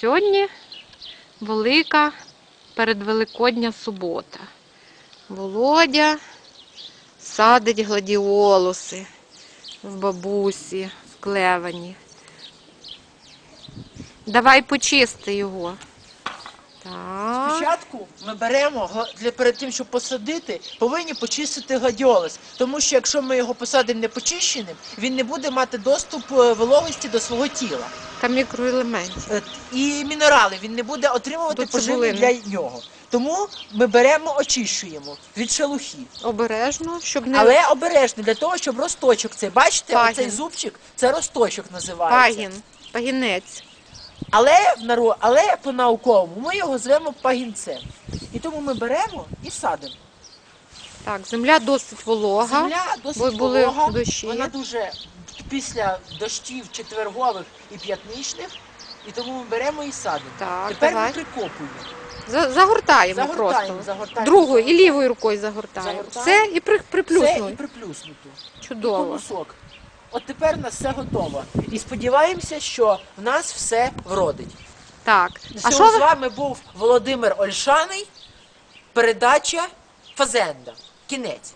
Сьогодні велика передвеликодня субота. Володя садить гладіолуси в бабусі в клевані. Давай почисти його. Так. Спочатку ми беремо перед тим, щоб посадити, повинні почистити гладіолус. Тому що якщо ми його посадимо не почищеним, він не буде мати доступ е, вологості до свого тіла. Та мікроелементів. І мінерали він не буде отримувати До поживлення для цибулини. нього. Тому ми беремо, очищуємо від шелухи. Обережно, щоб не Але обережно для того, щоб росточок цей, бачите, Пагін. оцей зубчик, це росточок називається. пагін, пагінець. Але в наро- але по-науковому ми його звемо пагінцем. І тому ми беремо і садимо. Так, земля досить волога. Земля досить були волога, дощі. вона дуже після дощів четвергових і п'ятничних, і тому ми беремо і садимо. Так, Тепер давай. ми прикопуємо. За- Загортаємо, Загортаємо, просто. загортаємо. Другою і лівою рукою загортаємо. Загортаємо. Все і при, Це і приплюснуто. Чудово. Конусок. От тепер у нас все готово. І сподіваємося, що в нас все вродить. Так. А що з ви? вами був Володимир Ольшаний. Передача Фазенда. Кінець.